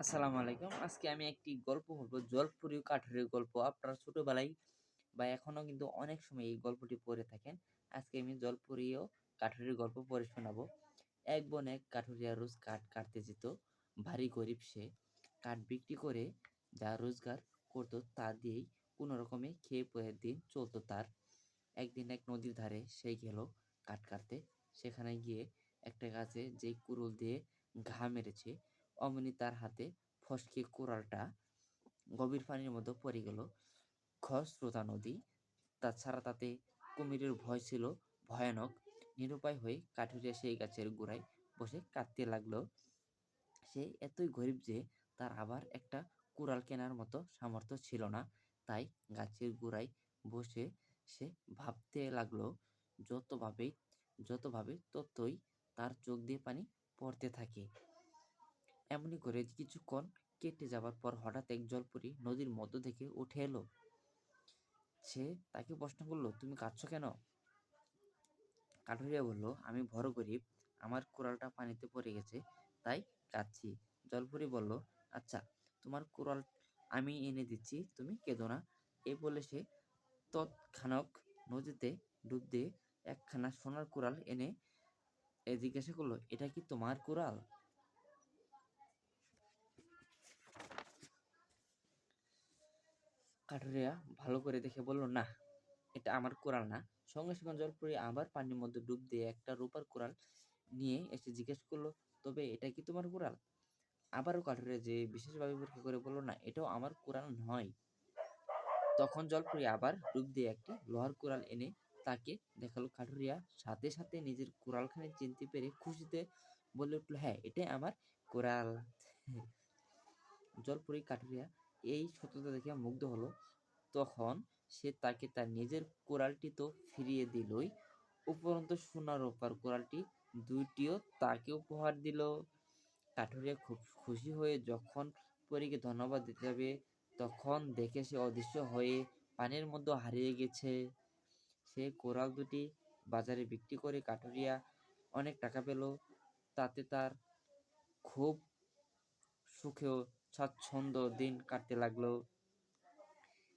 আসসালামু আলাইকুম। আজকে আমি একটি গল্প বলব। জলপুরি ও কাঠুরের গল্প। আপনারা ছোটবেলায় বা এখনও কিন্তু অনেক সময় এই গল্পটি পড়ে থাকেন। আজকে আমি জলপুরি ও কাঠুরের গল্প পড়ে শোনাবো। এক বন এক কাঠুরিয়া রোজ কাঠ কাটতে যেত। ভারী গরিব সে কাঠ বিক্রি করে যা রোজগার করতো, তা দিয়েই কোনো রকমে খেয়ে পরের দিন চলতো তার। একদিন এক নদীর ধারে সে গেল কাঠ কাটতে। সেখানে গিয়ে একটা গাছে যেই কুড়ুল দিয়ে ঘা মেরেছে অমনি তার হাতে ফসকে কোরালটা গভীর পানির মধ্যে পড়ে গেল। খরস্রোতা নদী, তাছাড়া তাতে কুমিরের ভয় ছিল ভয়ানক। নিরুপায় হয়ে কাঠুরিয়া সেই গাছের গোড়ায় বসে কাঁদতে লাগল। সে এতই গরিব যে তার আবার একটা কুড়াল কেনার মতো সামর্থ্য ছিল না। তাই গাছের গোড়ায় বসে সে ভাবতে লাগল, যতভাবে যতভাবে ততই তার চোখ দিয়ে পানি পড়তে থাকে। এমনি করে কিছুক্ষণ কেটে যাবার পর হঠাৎ এক জলপরি নদীর মধ্য থেকে উঠে এলো। সে তাকে প্রশ্ন করল, তুমি কাঁদছো কেন? কাঠুরিয়া বলল, আমি বড় গরিব, আমার কোরালটা পানিতে পড়ে গেছে, তাই কাঁদছি। জলপরি বলল আচ্ছা তোমার কোরাল আমি এনে দিচ্ছি, তুমি কেঁদো না। এই বলে সে তৎক্ষণাৎ নদীতে ডুব দিয়ে একখানা সোনার কোরাল এনে এ জিজ্ঞাসা করল, এটা কি তোমার কোরাল কাঠুরিয়া ভালো করে দেখে বলল, না, এটা আমার কোরাল না। সঙ্গে সঙ্গে জলপুরি আবার পানির মধ্যে ডুব দিয়ে একটা রূপার কোরাল নিয়ে এসে জিজ্ঞেস করল, তবে এটা কি তোমার কোরাল? আবারও কাঠুরিয়া যে বিশেষভাবে পরীক্ষা করে বলল, না, এটাও আমার কোরাল নয়। তখন জলপুরি আবার ডুব দিয়ে একটি লোহার কোরাল এনে তাকে দেখাল। কাঠুরিয়া সাথে সাথে নিজের কোরালখানে চিনতে পেরে খুশিতে বলে উঠল হ্যাঁ এটাই আমার কোরাল। জলপুরি কাঠুরিয়া এই সত্যতা দেখে মুগ্ধ হলো। তখন সে তাকে তার নিজের কোরালটি তো ফিরিয়ে দিলই, উপরন্ত সোনা রূপার কোরালটি দুইটিও তাকে উপহার দিল। কাঠুরিয়া খুব খুশি হয়ে যখন পরীকে ধন্যবাদ দিতে যাবে তখন দেখে সে অদৃশ্য হয়ে পানির মধ্যে হারিয়ে গেছে। সে কোরাল দুটি বাজারে বিক্রি করে কাঠুরিয়া অনেক টাকা পেল, তাতে তার খুব সুখেও স্বাচ্ছন্দ্য দিন কাটতে লাগল।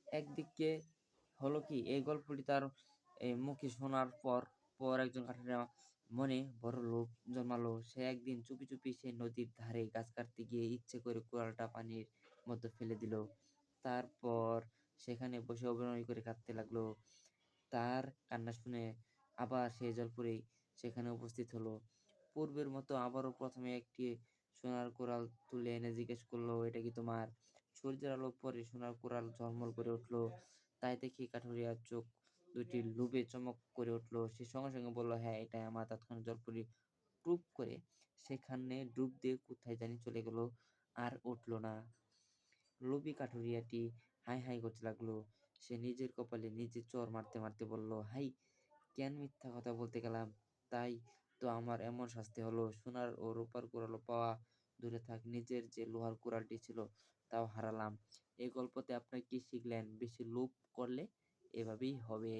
একদিকে হলো কি, এই গল্পটি তার মুখে শোনার পর পর একজন কাঠুরিয়া মনে বড় লোভ জন্মালো। সে একদিন চুপি চুপি সে নদীর ধারে গাছ কাটতে গিয়ে ইচ্ছে করে কোরালটা পানির মধ্যে ফেলে দিল। তারপর সেখানে বসে অভিনয় করে কাঁদতে লাগল। তার কান্না শুনে আবার সেই জলপুরেই সেখানে উপস্থিত হলো। পূর্বের মতো আবারও প্রথমে একটি সোনার কোরাল তুলে এনে জিজ্ঞেস করল, এটা কি তোমার সূর্যের আলো পরে সোনার কোরাল ঝলমল করে উঠল? তাই দেখি কাঠুরিয়ার চোখ দুটি লোভে চমক করে উঠল। সে সঙ্গে সঙ্গে বলল হ্যাঁ এটাই আমার তৎক্ষণাৎ জলপুরি টুপ করে সেখানে ডুব দিয়ে কোথায় জানি চলে গেল আর উঠল না। লোভী কাঠুরিয়াটি হাই হাই করতে লাগল। সে নিজের কপালে নিজে চর মারতে মারতে বলল, হাই, কেন মিথ্যা কথা বলতে গেলাম? তাই তো আমার এমন শাস্তি হলো, সোনার ও রূপার কুড়াল পাওয়া দূরে থাক, নিজের যে লোহার কুড়ালটি ছিল তাও হারালাম। এই গল্পতে আপনার কি শিখলেন? বেশি লোভ করলে এভাবেই হবে।